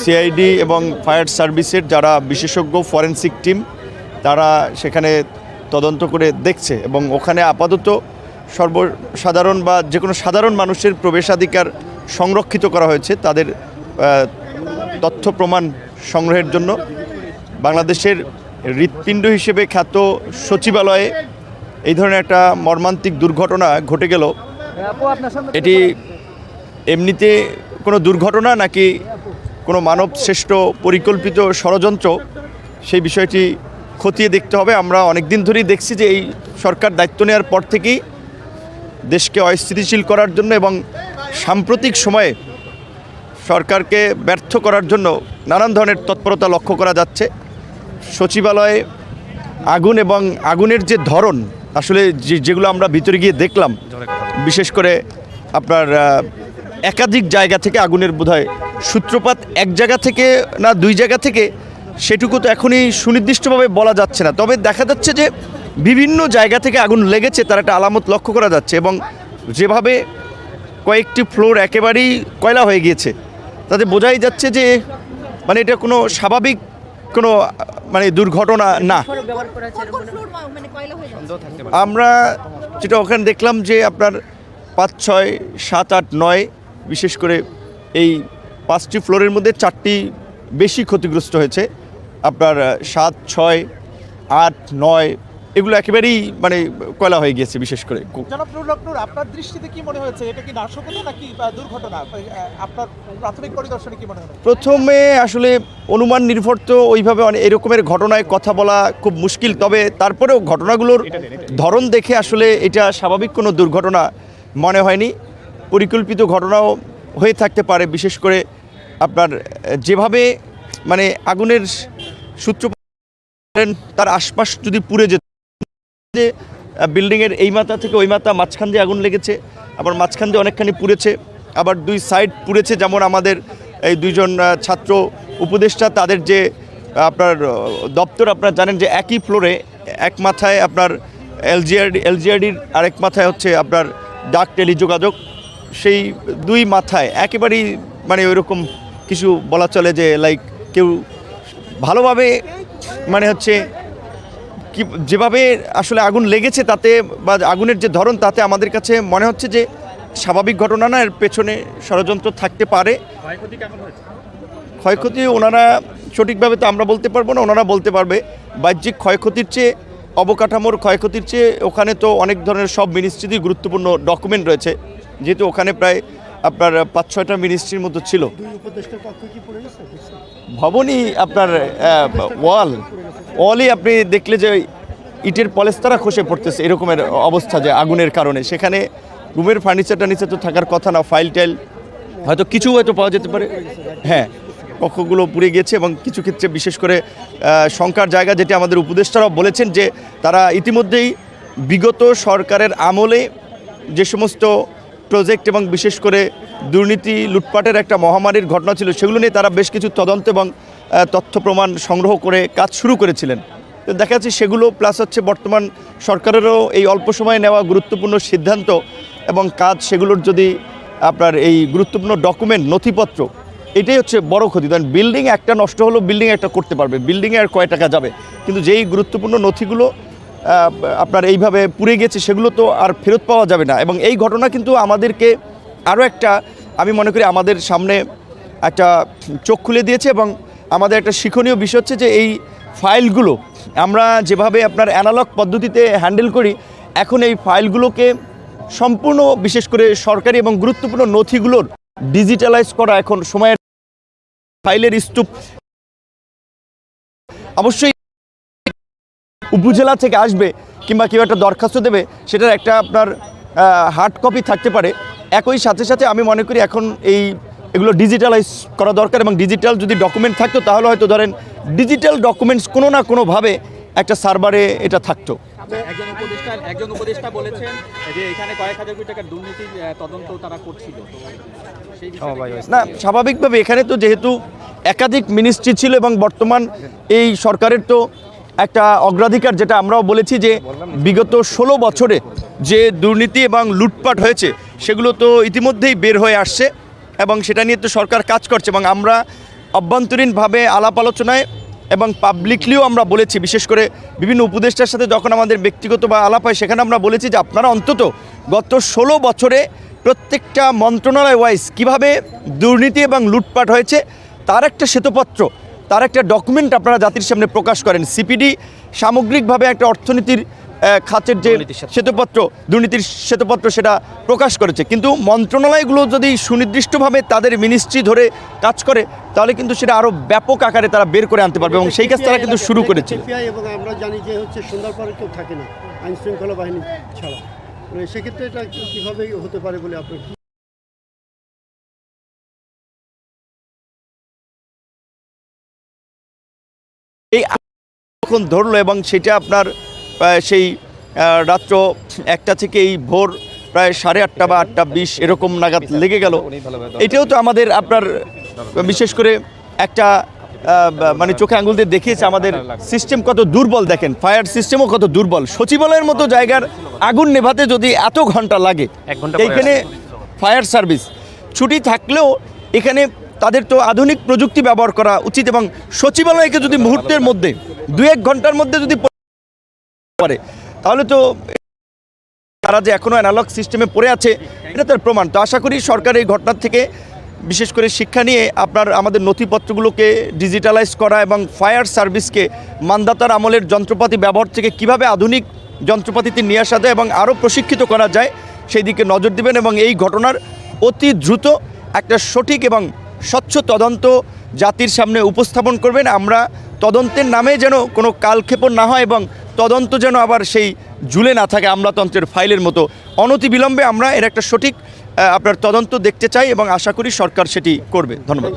CID এবং fire সার্ভিসের যারা বিশেষজ্ঞ ফরেনসিক টিম তারা সেখানে তদন্ত করে দেখছে এবং ওখানে আপাতত সর্বসাধারণ বা যে কোনো সাধারণ মানুষের প্রবেশাধিকার সংরক্ষিত করা হয়েছে তাদের তথ্য প্রমাণ সংগ্রহের জন্য। বাংলাদেশের হৃৎপিণ্ড হিসেবে খ্যাত সচিবালয়ে এই ধরনের একটা মর্মান্তিক দুর্ঘটনা ঘটে গেল। এটি এমনিতে কোনো দুর্ঘটনা নাকি কোনো মানব শ্রেষ্ঠ পরিকল্পিত ষড়যন্ত্র, সেই বিষয়টি খতিয়ে দেখতে হবে। আমরা অনেক দিন ধরেই দেখছি যে এই সরকার দায়িত্ব নেওয়ার পর থেকেই দেশকে অস্থিতিশীল করার জন্য এবং সাম্প্রতিক সময়ে সরকারকে ব্যর্থ করার জন্য নানান ধরনের তৎপরতা লক্ষ্য করা যাচ্ছে। সচিবালয়ে আগুন এবং আগুনের যে ধরন, আসলে যেগুলো আমরা ভিতরে গিয়ে দেখলাম, বিশেষ করে আপনার একাধিক জায়গা থেকে আগুনের বোধহয় সূত্রপাত এক জায়গা থেকে, না, দুই জায়গা থেকে, সেটুকু তো এখনই সুনির্দিষ্টভাবে বলা যাচ্ছে না। তবে দেখা যাচ্ছে যে বিভিন্ন জায়গা থেকে আগুন লেগেছে, তার একটা আলামত লক্ষ্য করা যাচ্ছে এবং যেভাবে কয়েকটি ফ্লোর একেবারেই কয়লা হয়ে গিয়েছে, তাতে বোঝাই যাচ্ছে যে মানে এটা কোনো স্বাভাবিক কোনো মানে দুর্ঘটনা না। আমরা যেটা ওখানে দেখলাম যে আপনার পাঁচ, ছয়, সাত, আট, নয়, বিশেষ করে এই পাঁচটি ফ্লোরের মধ্যে চারটি বেশি ক্ষতিগ্রস্ত হয়েছে। আপনার সাত ছয় আট নয় এগুলো একেবারেই মানে কয়লা হয়ে গিয়েছে বিশেষ করে। আপনার দৃষ্টিতে কি মনে হয়েছে? এটা কি নাশকতা নাকি দুর্ঘটনা? আপনার প্রাথমিক পরিদর্শনে কি মনে হলো প্রথমে আসলে অনুমান নির্ভর তো ওইভাবে অনেক এরকমের ঘটনায় কথা বলা খুব মুশকিল তবে তারপরেও ঘটনাগুলোর ধরন দেখে আসলে এটা স্বাভাবিক কোনো দুর্ঘটনা মনে হয়নি। পরিকল্পিত ঘটনাও হয়ে থাকতে পারে, বিশেষ করে আপনার যেভাবে মানে আগুনের সূত্র তার আশপাশ যদি পুড়ে যেত, যে বিল্ডিংয়ের এই মাথা থেকে ওই মাথা মাঝখান দিয়ে আগুন লেগেছে, আবার মাঝখান দিয়ে অনেকখানি পুড়েছে, আবার দুই সাইড পুড়েছে, যেমন আমাদের এই দুইজন ছাত্র উপদেষ্টা, তাদের যে, আপনার দপ্তর, আপনারা জানেন যে একই ফ্লোরে এক মাথায় আপনার এলজিআরডি এলজিআরডির আরেক মাথায় হচ্ছে আপনার ডাক টেলিযোগাযোগ সেই দুই মাথায় একেবারেই মানে ওইরকম কিছু বলা চলে যে লাইক কেউ ভালোভাবে মানে হচ্ছে কি যেভাবে আসলে আগুন লেগেছে তাতে বা আগুনের যে ধরন তাতে আমাদের কাছে মনে হচ্ছে যে স্বাভাবিক ঘটনা না এর পেছনে ষড়যন্ত্র থাকতে পারে। ক্ষয়ক্ষতি ওনারা সঠিকভাবে তো আমরা বলতে পারব না ওনারা বলতে পারবে। বাহ্যিক ক্ষয়ক্ষতির চেয়ে অবকাঠামোর ক্ষয়ক্ষতির চেয়ে ওখানে তো অনেক ধরনের সব মিনিস্ট্রিতেই গুরুত্বপূর্ণ ডকুমেন্ট রয়েছে। যেহেতু ওখানে প্রায় আপনার পাঁচ ছয়টা মিনিস্ট্রির মতো ছিল। ভবনই আপনার ওয়াল ওয়ালই আপনি দেখলে যে ইটের পলেস্তারা খসে পড়তেছে এরকমের অবস্থা যে আগুনের কারণে। সেখানে রুমের ফার্নিচার টার্নিচার তো থাকার কথা না ফাইল টাইল হয়তো কিছু হয়তো পাওয়া যেতে পারে। হ্যাঁ কক্ষগুলো পুড়ে গিয়েছে এবং কিছু ক্ষেত্রে বিশেষ করে শঙ্কার জায়গা যেটি আমাদের উপদেষ্টারাও বলেছেন যে তারা ইতিমধ্যেই বিগত সরকারের আমলে যে সমস্ত প্রজেক্ট এবং বিশেষ করে দুর্নীতি, লুটপাটের একটা মহামারীর ঘটনা ছিল, সেগুলো নিয়ে তারা বেশ কিছু তদন্ত এবং তথ্য প্রমাণ সংগ্রহ করে কাজ শুরু করেছিলেন। তো দেখা যাচ্ছে সেগুলো প্লাস হচ্ছে বর্তমান সরকারেরও এই অল্প সময়ে নেওয়া গুরুত্বপূর্ণ সিদ্ধান্ত এবং কাজ সেগুলোর যদি আপনার এই গুরুত্বপূর্ণ ডকুমেন্ট নথিপত্র, এটাই হচ্ছে বড় ক্ষতি। কারণ বিল্ডিং একটা নষ্ট হলো বিল্ডিং একটা করতে পারবে বিল্ডিংয়ে আর কয় টাকা যাবে? কিন্তু যেই গুরুত্বপূর্ণ নথিগুলো আপনার এইভাবে পুড়ে গেছে, সেগুলো তো আর ফেরত পাওয়া যাবে না। এবং এই ঘটনা কিন্তু আমাদেরকে আরও একটা, আমি মনে করি আমাদের সামনে একটা চোখ খুলে দিয়েছে এবং আমাদের একটা শিক্ষণীয় বিষয় হচ্ছে যে এই ফাইলগুলো, আমরা যেভাবে আপনার অ্যানালগ পদ্ধতিতে হ্যান্ডেল করি, এখন এই ফাইলগুলোকে সম্পূর্ণ, বিশেষ করে সরকারি এবং গুরুত্বপূর্ণ নথিগুলোর ডিজিটালাইজ করা এখন সময়ের ফাইলের স্তূপ। অবশ্যই উপজেলা থেকে আসবে কিংবা কেউ একটা দরখাস্ত দেবে সেটার একটা আপনার হার্ড কপি থাকতে পারে। একই সাথে সাথে আমি মনে করি এখন এই এগুলো ডিজিটালাইজ করা দরকার এবং ডিজিটাল যদি ডকুমেন্ট থাকতো তাহলে হয়তো ধরেন ডিজিটাল ডকুমেন্টস কোনো না কোনোভাবে একটা সার্ভারে এটা থাকতো। একজন উপদেষ্টা একজন উপদেষ্টা বলেছেন যে এখানে কয়েক হাজার কোটি টাকার দুর্নীতির তদন্ত তারা করছিল। তো সেই বিষয়ে না স্বাভাবিকভাবে এখানে তো যেহেতু একাধিক মিনিস্ট্রি ছিল এবং বর্তমান এই সরকারের তো একটা অগ্রাধিকার যেটা আমরাও বলেছি যে বিগত ষোলো বছরে যে দুর্নীতি এবং লুটপাট হয়েছে, সেগুলো তো ইতিমধ্যেই বের হয়ে আসছে এবং সেটা নিয়ে তো সরকার কাজ করছে এবং আমরা অভ্যন্তরীণভাবে আলাপ আলোচনায় এবং পাবলিকলিও আমরা বলেছি, বিশেষ করে বিভিন্ন উপদেষ্টার সাথে যখন আমাদের ব্যক্তিগত বা আলাপ হয়, সেখানে আমরা বলেছি যে আপনারা অন্তত গত ষোলো বছরে প্রত্যেকটা মন্ত্রণালয় ওয়াইজ কীভাবে দুর্নীতি এবং লুটপাট হয়েছে, তার একটা শ্বেতপত্র তার একটা ডকুমেন্ট আপনারা জাতির সামনে প্রকাশ করেন। সিপিডি সামগ্রিকভাবে একটা অর্থনীতির খাতের যে শ্বেতপত্র দুর্নীতির শ্বেতপত্র সেটা প্রকাশ করেছে। কিন্তু মন্ত্রণালয়গুলো যদি সুনির্দিষ্টভাবে তাদের মিনিস্ট্রি ধরে কাজ করে তাহলে কিন্তু সেটা আরও ব্যাপক আকারে তারা বের করে আনতে পারবে এবং সেই কাজ তারা কিন্তু শুরু করেছে। এবং আমরা জানি যে হচ্ছে সন্ধ্যার পরে কেউ থাকে না আইন শৃঙ্খলা বাহিনী ছাড়া। মানে সেক্ষেত্রে এটা কীভাবে হতে পারে বলে আপনার এই যখন ধরলো এবং সেটা আপনার সেই রাত্র একটা থেকে এই ভোর প্রায় সাড়ে আটটা বা আটটা বিশ এরকম নাগাদ লেগে গেল। এটাও তো আমাদের আপনার বিশেষ করে একটা মানে চোখে আঙুল দিয়ে দেখিয়েছে আমাদের সিস্টেম কত দুর্বল দেখেন ফায়ার সিস্টেমও কত দুর্বল। সচিবালয়ের মতো জায়গার আগুন নেভাতে যদি এত ঘণ্টা লাগে এইখানে ফায়ার সার্ভিস ছুটি থাকলেও এখানে তাদের তো আধুনিক প্রযুক্তি ব্যবহার করা উচিত এবং সচিবালয়কে যদি মুহূর্তের মধ্যে দু এক ঘণ্টার মধ্যে যদি পারে তাহলে তো তারা যে এখনও অ্যানালগ সিস্টেমে পড়ে আছে, এটা তার প্রমাণ। তো আশা করি সরকার এই ঘটনার থেকে বিশেষ করে শিক্ষা নিয়ে আপনার আমাদের নথিপত্রগুলোকে ডিজিটালাইজ করা এবং ফায়ার সার্ভিসকে মানদাতার আমলের যন্ত্রপাতি ব্যবহার থেকে কীভাবে আধুনিক যন্ত্রপাতিতে নিয়ে আসা যায় এবং আরও প্রশিক্ষিত করা যায়, সেই দিকে নজর দিবেন এবং এই ঘটনার অতি দ্রুত একটা সঠিক এবং স্বচ্ছ তদন্ত জাতির সামনে উপস্থাপন করবেন। আমরা তদন্তের নামে যেন কোনো কালক্ষেপণ না হয় এবং তদন্ত যেন আবার সেই ঝুলে না থাকে আমলাতন্ত্রের ফাইলের মতো। অনতিবিলম্বে আমরা এর একটা সঠিক আপনার তদন্ত দেখতে চাই এবং আশা করি সরকার সেটি করবে। ধন্যবাদ।